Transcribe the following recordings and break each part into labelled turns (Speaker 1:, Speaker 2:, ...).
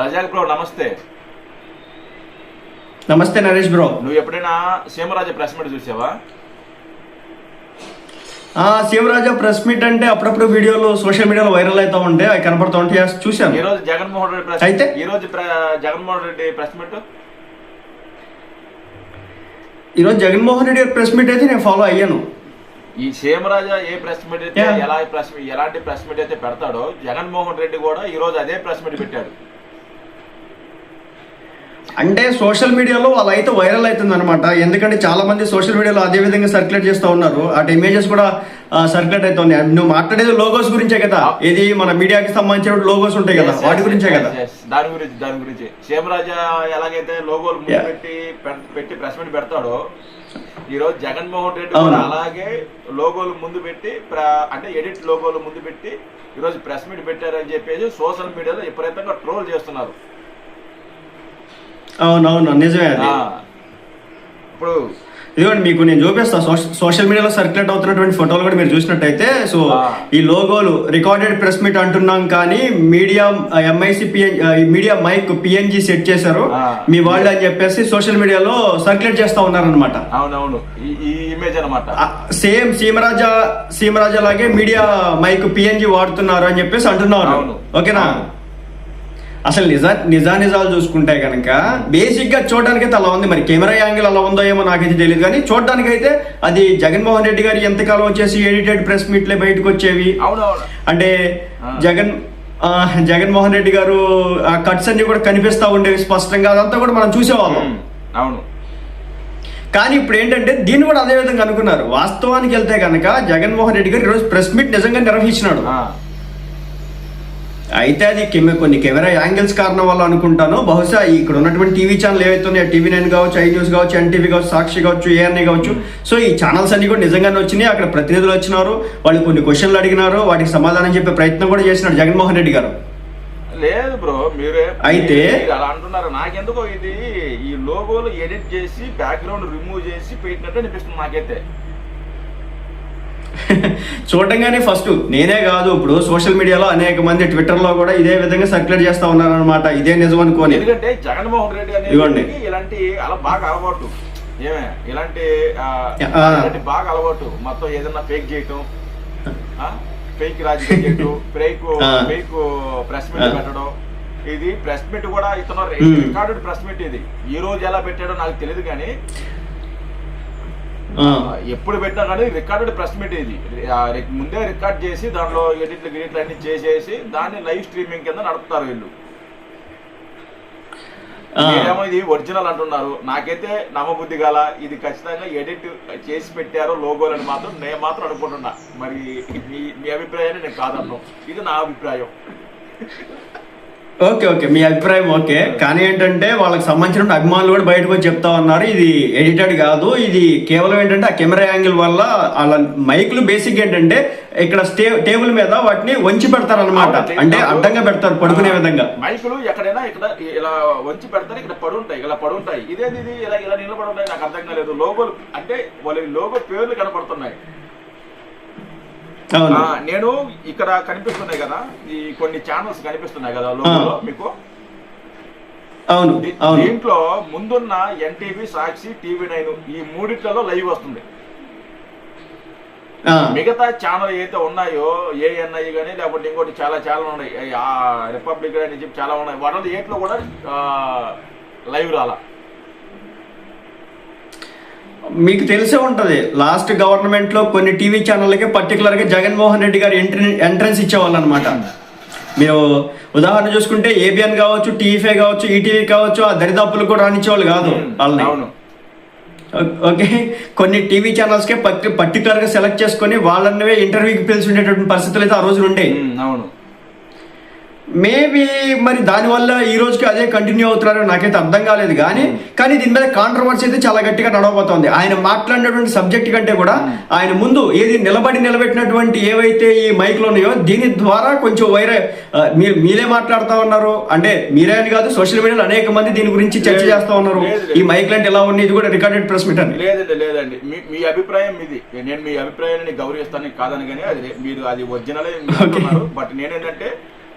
Speaker 1: Razak bro నమస్తే.
Speaker 2: నమస్తే Naresh bro.
Speaker 1: నువ్వు ఎప్పుడైనా సీమరాజ ప్రెస్ మీట్ చూసావా?
Speaker 2: ఆ శివరాజా ప్రెస్ మీట్ అంటే అప్పుడప్పుడు వీడియోలు సోషల్ మీడియాలో వైరల్ అవుతా ఉంటే అవి కనపడుతూ ఉంటే చూశాను.
Speaker 1: ఈ రోజు జగన్మోహన్ రెడ్డి ప్రెస్
Speaker 2: అయితే?
Speaker 1: ఈ రోజు జగన్మోహన్ రెడ్డి ప్రెస్ మీట్?
Speaker 2: ఈరోజు జగన్మోహన్ రెడ్డి గారి ప్రెస్ మీట్ అయితే నేను ఫాలో అయ్యాను.
Speaker 1: ఈ సీమరాజ ఏ ప్రెస్ మీట్ అయితే. ఎలా ప్రెస్ ఎలాంటి ప్రెస్ మీట్ అయితే పెడతాడో జగన్మోహన్ రెడ్డి కూడా ఈ రోజు అదే ప్రెస్ మీట్ పెట్టాడు.
Speaker 2: అంటే సోషల్ మీడియాలో అలా అయితే వైరల్ అవుతుంది అనమాట ఎందుకంటే చాలా మంది సోషల్ మీడియాలో అదే విధంగా సర్క్యులేట్ చేస్తూ ఉన్నారు. అటు ఇమేజెస్ కూడా సర్క్యులేట్ అవుతున్నాయి. నువ్వు మాట్లాడేది లోగోస్ గురించే కదా. ఇది మన మీడియాకి సంబంధించిన లోగోస్ ఉంటాయి కదా. వాటి గురించే కదా.
Speaker 1: దాని గురించి దాని గురించి. సీమరాజ ఎలాగైతే లోగోలు. పెట్టి పెట్టి ప్రెస్ మీట్ పెడతాడో ఈ రోజు జగన్మోహన్ రెడ్డి అలాగే లోగోలు ముందు పెట్టి అంటే ఎడిట్ లోగోలు ముందు పెట్టి ఈ రోజు ప్రెస్ మీట్ పెట్టారని చెప్పేసి సోషల్ మీడియాలో విపరీతంగా ట్రోల్ చేస్తున్నారు.
Speaker 2: అవునవును నిజమే అది
Speaker 1: ఆ. ఇప్పుడు
Speaker 2: ఇదిగోండి మీకు నేను చూపిస్తా సోష- సోషల్ మీడియాలో సర్క్యులేట్ అవుతున్నటువంటి ఫోటోలు కూడా మీరు చూసినట్టయితే సో
Speaker 1: ఆ.
Speaker 2: ఈ లోగోలు రికార్డెడ్ ప్రెస్ మీట్ అంటున్నాం కానీ media MIC media mike PNG set చేశారు
Speaker 1: ఆ.
Speaker 2: మీ వాళ్ళు అని చెప్పేసి సోషల్ మీడియాలో సర్క్యులేట్ చేస్తా ఉన్నారనమాట
Speaker 1: అవునవును ఈ- ఈ ఇమేజ్ అనమాట
Speaker 2: సేమ్ సీమరాజా సీమరాజా లాగే మీడియా మైక్ పిఎన్జి వాడుతున్నారు అని చెప్పేసి అంటున్నారు
Speaker 1: అవును.
Speaker 2: ఓకేనా
Speaker 1: అవును.
Speaker 2: అసలు నిజా నిజానిజాలు చూసుకుంటే కనుక బేసిక్గా చూడడానికి అయితే అలా ఉంది. మరి కెమెరా యాంగిల్ అలా ఉందో ఏమో నాకైతే తెలియదు కానీ చూడడానికి అయితే అది జగన్మోహన్ రెడ్డి గారు ఎంతకాలం వచ్చేసి ఎడిటెడ్ ప్రెస్ మీట్లే బయటకు వచ్చేవి. అంటే. జగన్ జగన్మోహన్ రెడ్డి గారు ఆ కట్స్ అన్ని కూడా కనిపిస్తా ఉండేవి స్పష్టంగా. అదంతా కూడా మనం చూసేవాళ్ళం.
Speaker 1: అవును.
Speaker 2: కానీ ఇప్పుడు ఏంటంటే దీన్ని కూడా అదే విధంగా అనుకున్నారు. వాస్తవానికి వెళ్తే కనుక జగన్మోహన్ రెడ్డి గారు ఈరోజు ప్రెస్ మీట్ నిజంగా నిర్వహించినాడు. అయితే అది కొన్ని కెమెరా యాంగిల్స్ కారణం వల్ల అనుకుంటాను. బహుశా ఇక్కడ ఉన్నటువంటి టీవీ ఛానల్ ఏవైతే ఉన్నాయో టీవీ నైన్ కావచ్చు ఐ న్యూస్ కావచ్చు ఎన్టీవీ కావచ్చు సాక్షి కావచ్చు ఏఎన్ఐ కావచ్చు సో ఈ ఛానల్స్ అన్ని కూడా నిజంగానే వచ్చినాయి. అక్కడ ప్రతినిధులు వచ్చినారు వాళ్ళు కొన్ని క్వశ్చన్లు అడిగినారు వాటికి సమాధానం చెప్పే ప్రయత్నం కూడా చేసినాడు జగన్మోహన్ రెడ్డి గారు.
Speaker 1: లేదు బ్రో మీరే
Speaker 2: అయితే-
Speaker 1: అలా అంటున్నారు. నాకెందుకో ఇది? ఈ లోగోలు ఎడిట్ చేసి బ్యాక్గ్రౌండ్ రిమూవ్ చేసి పెట్టినట్టు అనిపిస్తుంది నాకైతే.
Speaker 2: చూడంగానే ఫస్ట్ నేనే కాదు ఇప్పుడు సోషల్ మీడియాలో అనేక మంది ట్విట్టర్లో కూడా ఇదే విధంగా సర్క్యులేట్ చేస్తా ఉన్నారు అనమాట ఇదే నిజం అనుకోని.
Speaker 1: ఎందుకంటే జగన్మోహన్ రెడ్డి
Speaker 2: ఇదిగోండి.
Speaker 1: అనేది ఇలాంటి అలా బాగా అలవాటు. ఏమే? ఇలాంటి బాగా అలవాటు. మొత్తం ఏదన్నా ఫేక్ చేయటం ఫేక్ రాజకీయం చేయటం ఫేక్
Speaker 2: ఆ.
Speaker 1: Fake press meet. పెట్టడం. ఇది ప్రెస్ మీట్ కూడా ఇతను. రికార్డెడ్ ప్రెస్ మీట్ ఇది. ఈ రోజు ఎలా పెట్టాడో నాకు తెలియదు కానీ ఎప్పుడు పెట్టినా కానీ రికార్డెడ్ ప్రెస్ మీట్ ఇది. ముందే రికార్డ్ చేసి దాంట్లో ఎడిట్లు గిడిట్లు అన్ని చేసేసి దాన్ని లైవ్ స్ట్రీమింగ్ కింద నడుపుతారు వీళ్ళు. మీరేమో ఇది ఒరిజినల్ అంటున్నారు. నాకైతే నమ్మబుద్ధి గల ఇది ఖచ్చితంగా ఎడిట్ చేసి పెట్టారు లోగోలు అని మాత్రం నేను మాత్రం అనుకుంటున్నా. మరి మీ మీ అభిప్రాయాన్ని నేను కాదన్నాను ఇది నా అభిప్రాయం.
Speaker 2: Okay okay. మీ అభిప్రాయం ఓకే. కానీ ఏంటంటే వాళ్ళకి సంబంధించిన అభిమానులు కూడా బయటకు వచ్చి చెప్తా ఉన్నారు. ఇది ఎడిటెడ్ కాదు. ఇది కేవలం ఏంటంటే ఆ కెమెరా యాంగిల్ వల్ల వాళ్ళ మైకులు బేసిక్ ఏంటంటే ఇక్కడ స్టే టేబుల్ మీద వాటిని వంచి పెడతారు అనమాట. అంటే అడ్డంగా పెడతారు పడుకునే విధంగా.
Speaker 1: మైకులు ఎక్కడైనా ఇక్కడ ఇలా వంచి పెడతారు. ఇక్కడ పడుంటాయి. ఇలా పడుంటాయి. ఇదేది ఇది? ఇలా ఇలా నిలబడి ఉన్నాయి నాకు అర్థం కాలేదు. లోగోలు అంటే వాళ్ళ లోగో పేర్లు కనపడుతున్నాయి. నేను ఇక్కడ కనిపిస్తున్నాయి కదా ఈ కొన్ని ఛానల్స్ కనిపిస్తున్నాయి కదా మీకు?
Speaker 2: అవును
Speaker 1: దీంట్లో ముందున్న ఎన్టీవీ సాక్షి టీవీ నైన్ ఈ మూడిట్లలో లైవ్ వస్తుంది. మిగతా ఛానల్ ఏదైతే ఉన్నాయో ఏఎన్ఐ కానీ లేకపోతే ఇంకోటి చాలా ఛానల్ ఉన్నాయి. రిపబ్లిక్ అని చెప్పి చాలా ఉన్నాయి. వాటిలో ఏట్లో కూడా లైవ్ రాలా.
Speaker 2: మీకు తెలిసే ఉంటది. లాస్ట్ గవర్నమెంట్లో కొన్ని టీవీ ఛానళ్ళకి పర్టికులర్గా జగన్మోహన్ రెడ్డి గారు ఎంట్రీ ఎంట్రన్స్ ఇచ్చేవాళ్ళు అనమాట మీరు ఉదాహరణ చూసుకుంటే ఏబిఎన్ కావచ్చు టీవీ కావచ్చు ఈటీవీ కావచ్చు ఆ దరిదాపులకు కూడా రానిచ్చేవాళ్ళు కాదు వాళ్ళని. ఓకే. కొన్ని టీవీ ఛానల్స్ కే పర్టి పర్టికులర్గా సెలెక్ట్ చేసుకొని వాళ్ళనివే ఇంటర్వ్యూకి పిలిచి ఉండేటువంటి పరిస్థితులు అయితే ఆ రోజులు ఉండేవి
Speaker 1: అవును.
Speaker 2: మేబీ మరి దానివల్ల ఈ రోజుకి అదే కంటిన్యూ అవుతున్నారో నాకైతే అర్థం కాలేదు కానీ కానీ దీని మీద కాంట్రవర్సీ అయితే చాలా గట్టిగా నడవబోతోంది. ఆయన మాట్లాడినటువంటి సబ్జెక్ట్ కంటే కూడా ఆయన ముందు ఏది నిలబడి నిలబెట్టినటువంటి ఏవైతే ఈ మైక్లు ఉన్నాయో దీని ద్వారా కొంచెం వైరే మీరు మీరే మాట్లాడుతూ ఉన్నారు. అంటే మీరే అని కాదు సోషల్ మీడియాలో అనేక మంది దీని గురించి చర్చ చేస్తా ఉన్నారు. ఈ మైక్లు అంటే ఎలా ఉన్నాయి ఇది కూడా రికార్డెడ్ ప్రెస్ మీట్ అని.
Speaker 1: లేదండి లేదండి. మీ మీ అభిప్రాయం ఇది. నేను మీ అభిప్రాయాన్ని గౌరవిస్తాను కాదని కానీ అది మీరు అది ఒరిజినలే బట్ నేనేంటంటే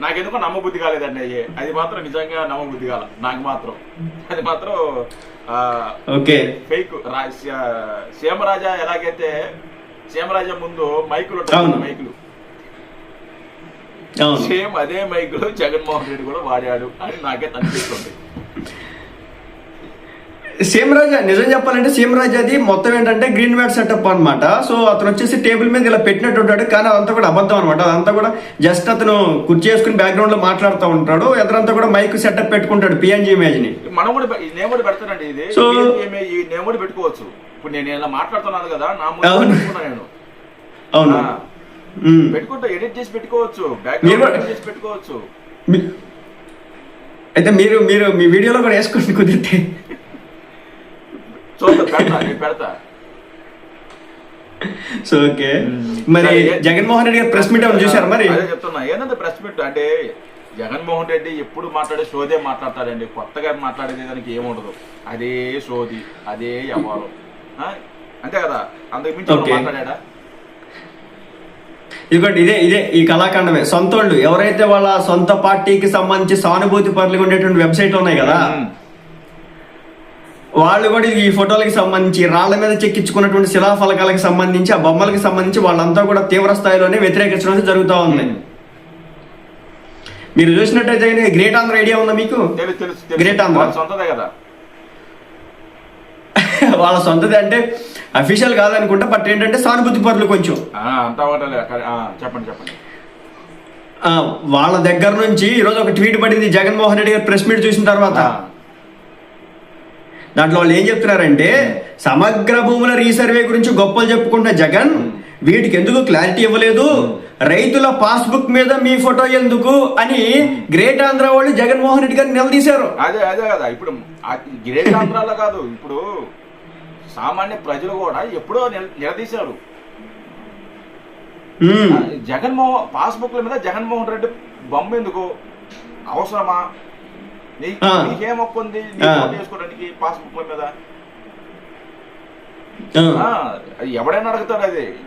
Speaker 1: నాకెందుకో నమ్మబుద్ధి కాలేదండి అయ్యే. అది మాత్రం నిజంగా నమ్మబుద్ధి కాల. నాకు మాత్రం. అది మాత్రం
Speaker 2: ఓకే.
Speaker 1: ఫేక్. సీమరాజా ఎలాగైతే సీమరాజా ముందు మైకులు. మైకులు. సేమ్ అదే మైకులు జగన్మోహన్ రెడ్డి కూడా వాడాడు అని నాకే అనిపిస్తుంది
Speaker 2: సేమ్ రాజా నిజం చెప్పాలంటే సేమ్ రాజా అది మొత్తం ఏంటంటే గ్రీన్ మ్యాట్ సెటప్ అన్నమాట. సో అతను వచ్చేసి టేబుల్ మీద ఇలా పెట్టినట్టు ఉంటాడు కానీ అదంతా కూడా అబద్ధం అనమాట అదంతా కూడా జస్ట్ అతను కుర్చీ వేసుకుని బ్యాక్గ్రౌండ్లో మాట్లాడుతూ ఉంటాడు. ఎదురంతా కూడా మైక్ సెటప్ పెట్టుకుంటాడు పిఎన్జీ ఇమేజ్ని.
Speaker 1: మనం కూడా పె- ఈ నేను కూడా పెడతానండి ఇది. నేను కూడా పెట్టుకోవచ్చు. ఇప్పుడు నేను ఇలా మాట్లాడుతున్నాను కదా నా నేను.
Speaker 2: అవును.
Speaker 1: పెట్టుకుంటా ఎడిట్ చేసి పెట్టుకోవచ్చు. బ్యాక్గ్రౌండ్ ఎడిట్ చేసి పెట్టుకోవచ్చు.
Speaker 2: అయితే మీరు మీరు మీ వీడియోలో కూడా వేసుకోండి కుదిరితే.
Speaker 1: చూద్దాం పెడతా నేను పెడతా.
Speaker 2: So okay. మరి జగన్మోహన్ రెడ్డి గారు ప్రెస్ మీట్ ఏమైనా చూసారా మరి?
Speaker 1: అదే చెప్తున్నా ఏంటంటే ప్రెస్ మీట్ అంటే జగన్మోహన్ రెడ్డి ఎప్పుడు మాట్లాడే సోదే మాట్లాడతాడండి. కొత్తగా మాట్లాడేది దానికి ఏముండదు. అదే సోది అదే వ్యవహారం? అంతే కదా? అంతకు మించి. మాట్లాడా
Speaker 2: ఇదిగోండి ఇదే ఇదే ఈ కళాఖండమే. సొంత వాళ్ళు ఎవరైతే వాళ్ళ సొంత పార్టీకి సంబంధించి సానుభూతి పరులుగా ఉండేటువంటి వెబ్సైట్లు ఉన్నాయి కదా వాళ్ళు కూడా ఈ ఫోటోలకి సంబంధించి రాళ్ళ మీద చెక్కించుకున్నటువంటి శిలాఫలకాలకు సంబంధించి ఆ బొమ్మలకు సంబంధించి వాళ్ళంతా కూడా తీవ్ర స్థాయిలోనే వ్యతిరేకించడం జరుగుతూ ఉంది. మీరు చూసినట్టయితే గ్రేట్ ఆంధ్ర ఐడియా ఉందా మీకు?
Speaker 1: తెలుసు
Speaker 2: ఆంధ్ర.
Speaker 1: వాళ్ళ సొంతదే కదా.
Speaker 2: వాళ్ళ సొంతది అంటే అఫీషియల్ కాదనుకుంటా బట్ ఏంటంటే సానుభూతి పరులు కొంచెం.
Speaker 1: చెప్పండి చెప్పండి.
Speaker 2: వాళ్ళ దగ్గర నుంచి ఈరోజు ఒక ట్వీట్ పడింది జగన్మోహన్ రెడ్డి గారు ప్రెస్ మీట్ చూసిన తర్వాత. దాంట్లో వాళ్ళు ఏం చెప్తున్నారంటే సమగ్ర భూముల రీసర్వే గురించి గొప్పలు చెప్పుకుంటున్న జగన్ వీటికి ఎందుకు క్లారిటీ ఇవ్వలేదు? రైతుల పాస్బుక్ మీద మీ ఫోటో ఎందుకు? అని గ్రేట్ ఆంధ్ర వాళ్ళు జగన్మోహన్ రెడ్డి గారిని నిలదీశారు.
Speaker 1: అదే అదే కదా. ఇప్పుడు గ్రేట్ ఆంధ్రాలో కాదు. ఇప్పుడు సామాన్య ప్రజలు కూడా ఎప్పుడో నిల- నిలదీశారు. జగన్మోహన్ పాస్బుక్ల మీద జగన్మోహన్ రెడ్డి బొమ్మ ఎందుకు? అవసరమా. నీకేం హక్కు ఉంది వేసుకోవడానికి పాస్బుక్ల మీద? ఎవడైనా అడుగుతాడు అది.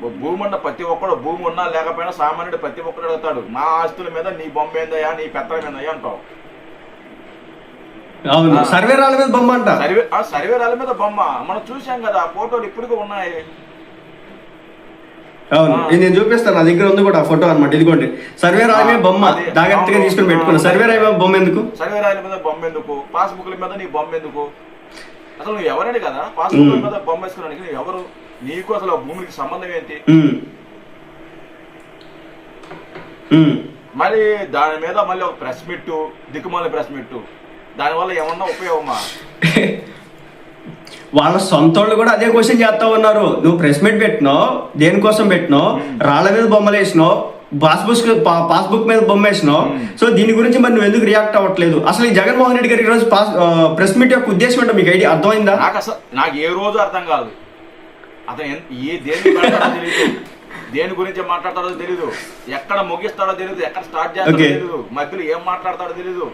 Speaker 1: భూమి ఉన్న ప్రతి ఒక్కడు భూమి ఉన్నా లేకపోయినా సామాన్యుడు ప్రతి ఒక్కడు అడుగుతాడు. నా ఆస్తుల మీద నీ బొమ్మ ఏందయ్యా నీ పెత్తనం ఏందయ్యా అంటావు.
Speaker 2: అవును.
Speaker 1: ఆ.
Speaker 2: సర్వే రాళ్ళ మీద బొమ్మ అంట.
Speaker 1: సర్వే ఆ సర్వే రాళ్ళ మీద బొమ్మ. మనం చూసాం కదా ఆ ఫోటోలు ఇప్పటికీ ఉన్నాయి.
Speaker 2: అవును. ఇది నేను చూపిస్తాను. నా దగ్గర ఉంది కూడా ఆ ఫోటో అనమాట ఇదిగోండి. సర్వే రాయి మీద బొమ్మ. జాగ్రత్తగా. తీసుకుని పెట్టుకున్నా. సర్వే రాయి బొమ్మ ఎందుకు?
Speaker 1: సర్వే రాయల మీద బొమ్మ ఎందుకు? పాస్బుక్ల మీద నీ బొమ్మ ఎందుకు? అసలు నువ్వు ఎవరని కదా? పాస్బుక్ల. మీద బొమ్మ వేసుకోవడానికి నువ్వు ఎవరు? నీకు అసలు ఆ భూమికి సంబంధం ఏంటి. మరి దాని మీద మళ్ళీ ఒక ప్రెస్ మిట్టు దిక్కుమాల ప్రెస్ మిట్టు. దానివల్ల ఏమన్నా ఉపయోగమా?
Speaker 2: వాళ్ళ సొంత వాళ్ళు కూడా అదే క్వశ్చన్ చేస్తా ఉన్నారు. నువ్వు ప్రెస్ మీట్ పెట్టినావు? దేనికోసం పెట్టినావు? రాళ్ళ మీద బొమ్మలు వేసినావు? పాస్బుక్ పాస్బుక్ మీద బొమ్మ వేసినావు?
Speaker 1: Hmm.
Speaker 2: సో దీని గురించి మరి నువ్వు ఎందుకు రియాక్ట్ అవ్వట్లేదు? అసలు ఈ జగన్మోహన్ రెడ్డి గారు ఈరోజు పాస్ ప్రెస్ మీట్ యొక్క ఉద్దేశం ఏంటో మీకు ఐడియా అర్థమైందా?
Speaker 1: నాకు అసలు నాకు ఏ రోజు అర్థం కాదు. అతను ఏ దేని దేని గురించి మాట్లాడతాడో తెలియదు ఎక్కడ ముగిస్తాడో తెలియదు ఎక్కడ స్టార్ట్ చేస్తాడో. తెలియదు మధ్యలో ఏం మాట్లాడతాడో తెలియదు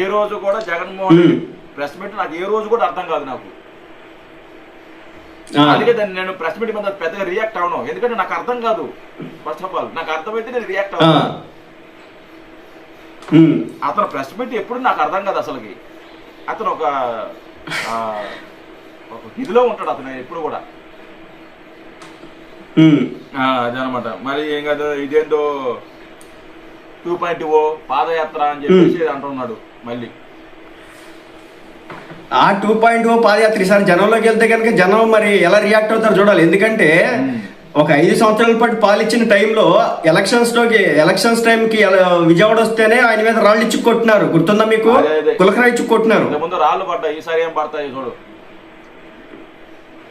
Speaker 1: ఏ రోజు కూడా Jaganmohan Reddy
Speaker 2: Hmm.
Speaker 1: Press meet నాకు ఏ రోజు కూడా అర్థం కాదు నాకు. అందుకే దాన్ని నేను ప్రెస్ మీట్ మీద పెద్దగా రియాక్ట్ అవను ఎందుకంటే నాకు అర్థం కాదు. ఫస్ట్ ఆఫ్ ఆల్ నాకు అర్థమైతే నేను రియాక్ట్
Speaker 2: ఉమ్.
Speaker 1: అతను ప్రెస్ మీట్ ఎప్పుడు నాకు అర్థం కాదు అసలుకి. అతను ఒక ఒక ఇదిలో ఉంటాడు అతను ఎప్పుడు కూడా. అదనమాట. మరి ఏం కాదు ఇదేందో టూ పాయింట్ ఓ పాదయాత్ర అని చెప్పేసి అంటున్నాడు మళ్ళీ.
Speaker 2: ఆ టూ పాయింట్ ఓ పాదయాత్ర ఈసారి జనంలోకి వెళ్తే కనుక జనం మరి ఎలా రియాక్ట్ అవుతారో చూడాలి. ఎందుకంటే. ఒక ఐదు సంవత్సరాల పాటు పాలిచ్చిన టైంలో ఎలక్షన్స్లోకి ఎలక్షన్స్ టైం కి ఎలా- విజయవాడ వస్తేనే ఆయన మీద రాళ్ళు ఇచ్చి కొట్టినారు. గుర్తుందా మీకు. కులకరా ఇచ్చి కొట్టినారు.
Speaker 1: ముందు రాళ్ళు పడ్డాయి ఈసారి ఏం పడతాయి చూడు.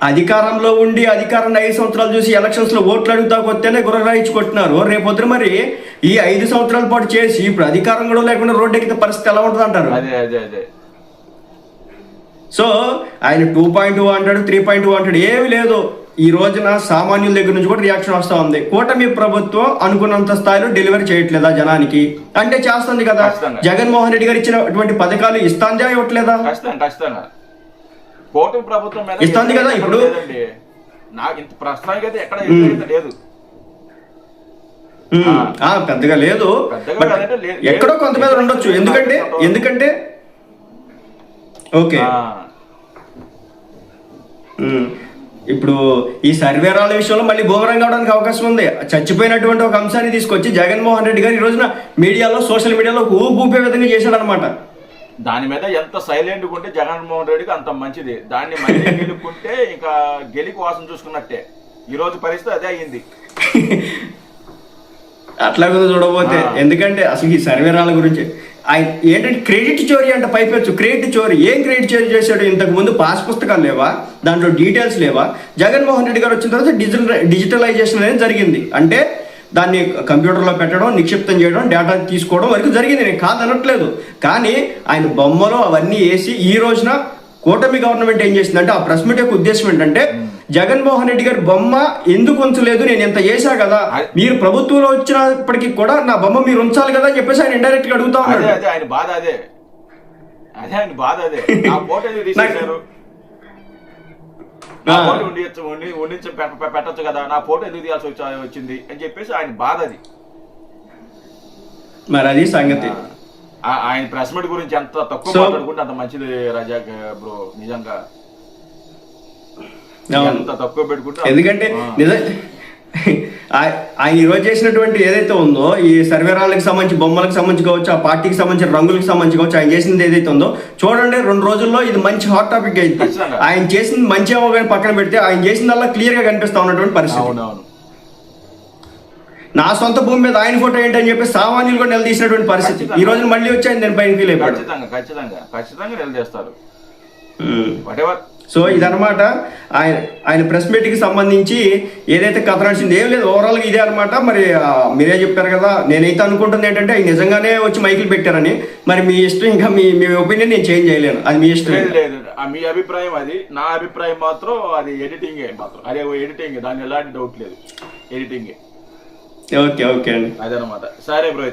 Speaker 2: అధికారంలో ఉండి అధికారాన్ని ఐదు సంవత్సరాలు చూసి ఎలక్షన్స్లో ఓట్లు అడుగుతా కొత్తేనే గుర్రరా ఇచ్చి కొట్టినారు. రేపొద్దున మరి ఈ ఐదు సంవత్సరాల పాటు చేసి ఇప్పుడు అధికారం కూడా లేకుండా రోడ్డు ఎక్కితే పరిస్థితి ఎలా ఉంటుంది అంటారు
Speaker 1: అదే అదే అదే.
Speaker 2: సో ఆయన టూ పాయింట్ టూ అంటాడు త్రీ పాయింట్ టూ అంటాడు. ఏమి లేదు. ఈ రోజున సామాన్యుల దగ్గర నుంచి కూడా రియాక్షన్ వస్తా ఉంది. కూటమి ప్రభుత్వం అనుకున్నంత స్థాయిలో డెలివరీ చేయట్లేదా జనానికి? అంటే చేస్తుంది కదా. జగన్మోహన్ రెడ్డి గారు ఇచ్చినటువంటి పథకాలు ఇస్తాందా ఇవ్వట్లేదా?
Speaker 1: కూటమి ప్రభుత్వం
Speaker 2: ఇస్తుంది కదా ఇప్పుడు?
Speaker 1: నాకు ఇంత ప్రస్తుతానికి అయితే ఎక్కడ వ్యతిరేకత లేదు
Speaker 2: ఉమ్, ఆ, పెద్దగా లేదు. ఎక్కడో
Speaker 1: లేదు.
Speaker 2: కొంత మీద ఉండొచ్చు. ఎందుకంటే ఎందుకంటే ఓకే. ఇప్పుడు ఈ సర్వేరాల విషయంలో మళ్ళీ బూమరంగ్ అవడానికి అవకాశం ఉంది. చచ్చిపోయినటువంటి ఒక అంశాన్ని తీసుకొచ్చి జగన్మోహన్ రెడ్డి గారు ఈ రోజున మీడియాలో సోషల్ మీడియాలో ఊపు విధంగా చేశాడు అనమాట
Speaker 1: దాని మీద ఎంత సైలెంట్ ఉంటే జగన్మోహన్ రెడ్డికి అంత మంచిది. దాన్ని మళ్ళీ గెలుపుకుంటే ఇంకా గెలికి వాసన చూసుకున్నట్టే. ఈ రోజు పరిస్థితి అదే అయ్యింది
Speaker 2: అట్లా కూడా చూడబోతే. ఎందుకంటే అసలు ఈ సర్వేరాల గురించి ఆయన ఏంటంటే క్రెడిట్ చోరీ అంటే పైపెచ్చు. క్రెడిట్ చోరీ. ఏం క్రెడిట్ చోరీ చేశాడు? ఇంతకు ముందు పాస్ పుస్తకాలు లేవా? దాంట్లో డీటెయిల్స్ లేవా? జగన్మోహన్ రెడ్డి గారు వచ్చిన తర్వాత డిజిటల్ డిజిటలైజేషన్ అనేది జరిగింది. అంటే దాన్ని కంప్యూటర్లో పెట్టడం నిక్షిప్తం చేయడం డేటా తీసుకోవడం వరకు జరిగింది. నేను కాదనట్లేదు కానీ ఆయన బొమ్మలు అవన్నీ వేసి ఈ రోజున కూటమి గవర్నమెంట్ ఏం చేసిందంటే ఆ ప్రెస్ మీట్ యొక్క ఉద్దేశం ఏంటంటే జగన్మోహన్ రెడ్డి గారి బొమ్మ ఎందుకు ఉంచలేదు? నేను ఇంత చేశా కదా? మీరు ప్రభుత్వంలో వచ్చినప్పటికీ కూడా నా బొమ్మ మీరు ఉంచాలి కదా అని చెప్పేసి ఆయన ఇండైరెక్ట్గా అడుగుతా
Speaker 1: అదే
Speaker 2: ఉన్నాడు.
Speaker 1: అదే ఆయన బాధ అదే. అదే ఆయన బాధ అదే. ఫోటో తీసేశారు? నా. ఫోటో ఉండి ఉండించి పెట్టొచ్చు కదా. నా ఫోటో ఎందుకు తీయాల్సి వచ్చా- వచ్చింది అని చెప్పేసి ఆయన బాధ అది.
Speaker 2: మరి అది సంగతి.
Speaker 1: ఆయన ప్రెస్ మీట్ గురించి ఎంత తక్కువ మాట్లాడుకుంటే అంత మంచిది రజాక్ బ్రో. నిజంగా. తక్కువ పెట్టుకుంటే
Speaker 2: ఎందుకంటే. నిజం ఆయన ఈ రోజు చేసినటువంటి ఏదైతే ఉందో ఈ సర్వేరాలకు సంబంధించి బొమ్మలకు సంబంధించి కావచ్చు ఆ పార్టీకి సంబంధించిన రంగులకు సంబంధించి కావచ్చు ఆయన చేసింది ఏదైతే ఉందో చూడండి రెండు రోజుల్లో ఇది మంచి హాట్ టాపిక్ అయింది. ఆయన చేసింది మంచి అవగాహన పక్కన పెడితే ఆయన చేసిందల్లా క్లియర్గా కనిపిస్తా ఉన్నటువంటి పరిస్థితి నా సొంత భూమి మీద ఆయన ఫోటో ఏంటని చెప్పి సామాన్యులు కూడా నిలదీసినటువంటి పరిస్థితి. ఈ రోజు మళ్ళీ వచ్చి ఆయన దాని పైన ఫీల్ అయిపోయాడు
Speaker 1: ఖచ్చితంగా ఖచ్చితంగా ఖచ్చితంగా నిలదీస్తారు
Speaker 2: ఉమ్.
Speaker 1: వాట్ ఎవర్
Speaker 2: సో ఇదనమాట ఆయన ఆయన ప్రెస్ మీట్కి సంబంధించి ఏదైతే కథ నడిచింది ఏం లేదు ఓవరాల్గా ఇదే అనమాట మరి మీరే చెప్పారు కదా నేనైతే అనుకుంటుంది ఏంటంటే ఆయన నిజంగానే వచ్చి మైకులు పెట్టారని. మరి మీ ఇష్టం ఇంకా మీ మీ ఒపీనియన్ నేను చేంజ్ చేయలేను. అది మీ ఇష్టం.
Speaker 1: లేదు మీ అభిప్రాయం అది. నా అభిప్రాయం మాత్రం అది ఎడిటింగే మాత్రం. అదే ఎడిటింగ్ దాని ఎలాంటి డౌట్ లేదు. ఎడిటింగే.
Speaker 2: ఓకే ఓకే అండి.
Speaker 1: అదనమాట సరే బ్రో